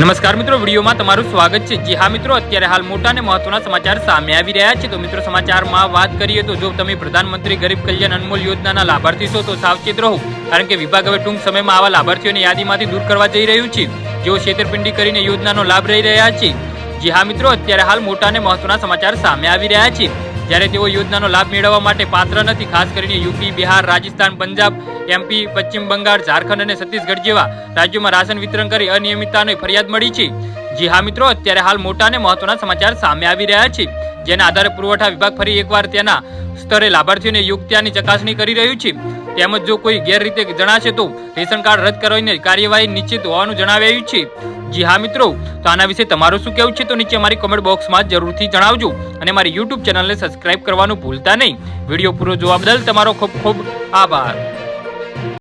નમસ્કાર મિત્રો, વિડીયોમાં તમારું સ્વાગત છે. જી હા મિત્રો, અત્યારે હાલ મોટા અને મહત્વના સમાચાર સામે આવી રહ્યા છે. તો મિત્રો, સમાચારમાં વાત કરીએ તો જો તમે પ્રધાનમંત્રી ગરીબ કલ્યાણ અનમોલ યોજનાના લાભાર્થી છો, તો સાવચેત રહો. કારણ કે વિભાગ હવે ટૂંક સમયમાં આવા લાભાર્થીઓની યાદીમાંથી દૂર કરવા જઈ રહ્યું છે. જેઓ છેતરપિંડી કરીને યોજનાનો લાભ લઈ રહ્યા છે. જી હા મિત્રો, અત્યારે હાલ મોટા અને મહત્વના સમાચાર સામે આવી રહ્યા છે. જ્યારે તેઓ યોજનાનો લાભ મેળવવા માટે પાત્ર નથી, ખાસ કરીને યુપી, બિહાર, રાજસ્થાન, પંજાબ, એમપી, પશ્ચિમ બંગાળ, ઝારખંડ અને છત્તીસગઢ જેવા રાજ્યોમાં રાશન વિતરણ કરી અનિયમિતતાની ફરિયાદ મળી છે. જી હા મિત્રો, અત્યારે હાલ મોટા અને મહત્વના સમાચાર સામે આવી રહ્યા છે. જેના આધારે પુરવઠા વિભાગ ફરી એકવાર તેના સ્તરે લાભાર્થીઓને યોગ્યતાની ચકાસણી કરી રહ્યું છે. તેમજ જો કોઈ ગેરરીતે જણાશે તો રેશન કાર્ડ રદ કરવાની કાર્યવાહી નિશ્ચિત હોવાનું જણાવાયું છે. જી હા મિત્રો, તો આના વિશે તમારું શું કહેવું છે તો નીચે મારી કોમેન્ટ બોક્સમાં જરૂરથી જણાવજો અને મારી યુટ્યુબ ચેનલને સબસ્ક્રાઇબ કરવાનું ભૂલતા નહીં. વીડિયો પૂરો જોવા બદલ તમારો ખૂબ ખૂબ આભાર.